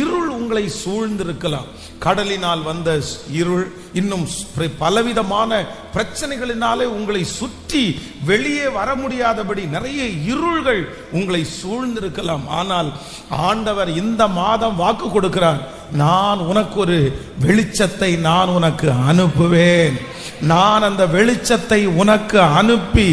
இருள் உங்களை சூழ்ந்திருக்கலாம். கடலினால் வந்த இருள் இன்னும் பலவிதமான பிரச்சனைகளினாலே உங்களை சுற்றி வெளியே வர முடியாதபடி நிறைய இருள்கள் உங்களை சூழ்ந்திருக்கலாம். ஆனால் ஆண்டவர் இந்த மாதம் வாக்கு கொடுக்கிறார். நான் உனக்கு ஒரு வெளிச்சத்தை நான் உனக்கு அனுப்புவேன். நான் அந்த வெளிச்சத்தை உனக்கு அனுப்பி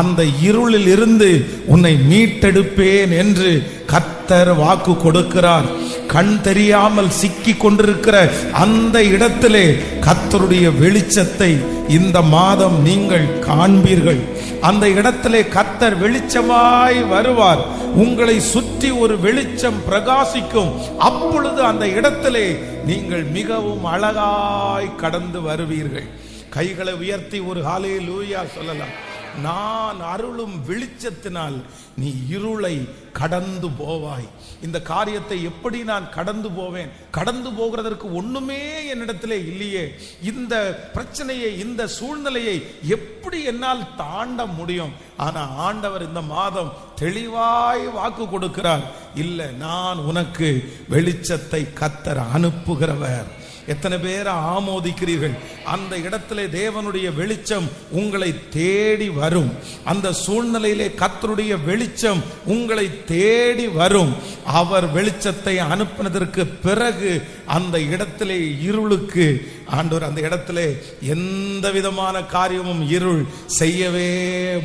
அந்த இருளில் இருந்து உன்னை மீட்டெடுப்பேன் என்று கத்தர் வாக்கு கொடுக்கிறார். கண் தெரியாமல் சிக்கி கொண்டிருக்கிற அந்த இடத்திலே கத்தருடைய வெளிச்சத்தை இந்த மாதம் நீங்கள் காண்பீர்கள். அந்த இடத்திலே கத்தர் வெளிச்சமாய் வருவார். உங்களை சுற்றி ஒரு வெளிச்சம் பிரகாசிக்கும். அப்பொழுது அந்த இடத்திலே நீங்கள் மிகவும் அழகாய் கடந்து வருவீர்கள். கைகளை உயர்த்தி ஒரு ஹாலே லூயா சொல்லலாம். நான் அருளும் வெளிச்சத்தினால் நீ இருளை கடந்து போவாய். இந்த காரியத்தை எப்படி நான் கடந்து போவேன்? கடந்து போகிறதற்கு ஒண்ணுமே என்னிடத்திலே இல்லையே. இந்த பிரச்சனையை இந்த சூழ்நிலையை எப்படி என்னால் தாண்ட முடியும்? ஆனா ஆண்டவர் இந்த மாதம் தெளிவாய் வாக்கு கொடுக்கிறார். இல்ல நான் உனக்கு வெளிச்சத்தை கத்தர் அனுப்புகிறவர். எத்தனை பேரை ஆமோதிக்கிறீர்கள்? அந்த இடத்திலே தேவனுடைய வெளிச்சம் உங்களை தேடி வரும். அந்த சூழ்நிலையிலே கத்தருடைய வெளிச்சம் உங்களை தேடி வரும். அவர் வெளிச்சத்தை அனுப்பினதற்கு பிறகு அந்த இடத்திலே இருளுக்கு ஆண்டவர் அந்த இடத்திலே எந்த விதமான காரியமும் இருள் செய்யவே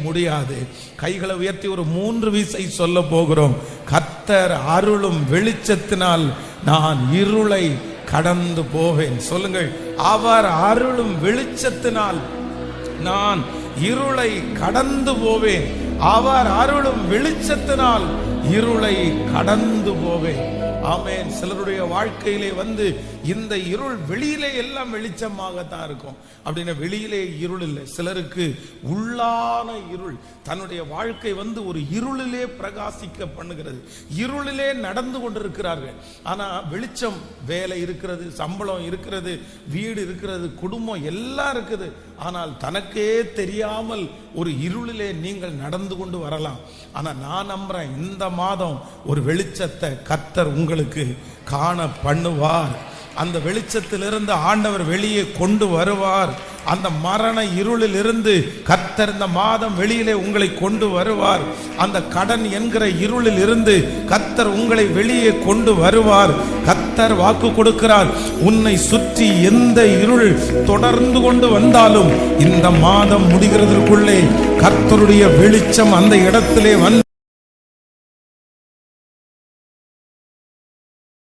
முடியாது. கைகளை உயர்த்தி ஒரு மூன்று வீசை சொல்ல போகிறோம். கத்தர் அருளும் வெளிச்சத்தினால் நான் இருளை கடந்து போவேன். சொல்லுங்கள் அவர் அருளும் வெளிச்சத்தினால் நான் இருளை கடந்து போவேன். அவர் அருளும் வெளிச்சத்தினால் இருளை கடந்து போவேன். ஆமேன். சிலருடைய வாழ்க்கையிலே வந்து இந்த இருள் வெளியிலே எல்லாம் வெளிச்சமாகத்தான் இருக்கும். அப்படின்னா வெளியிலே இருள் இல்லை. சிலருக்கு உள்ளான இருள் தன்னுடைய வாழ்க்கை வந்து ஒரு இருளிலே பிரகாசிக்க பண்ணுகிறது. இருளிலே நடந்து கொண்டிருக்கிறார்கள். ஆனா வெளிச்சம் வேலை இருக்கிறது சம்பளம் இருக்கிறது வீடு இருக்கிறது குடும்பம் எல்லாம் இருக்குது. ஆனால் தனக்கே தெரியாமல் ஒரு இருளிலே நீங்கள் நடந்து கொண்டு வரலாம். ஆனால் நான் நம்புறேன் இந்த மாதம் ஒரு வெளிச்சத்தை கத்தர் உங்களுக்கு காண பண்ணுவார். அந்த வெளிச்சத்திலிருந்து ஆண்டவர் வெளியே கொண்டு வருவார். அந்த மரண இருளில் இருந்து கத்தர் இந்த மாதம் வெளியிலே உங்களை கொண்டு வருவார். அந்த கடன் என்கிற இருளில் இருந்து கத்தர் உங்களை வெளியே கொண்டு வருவார். கத்தர் வாக்கு கொடுக்கிறார். உன்னை சுற்றி எந்த இருள் தொடர்ந்து கொண்டு வந்தாலும் இந்த மாதம் முடிகிறதற்குள்ளே கர்த்தருடைய வெளிச்சம் அந்த இடத்திலே வந்து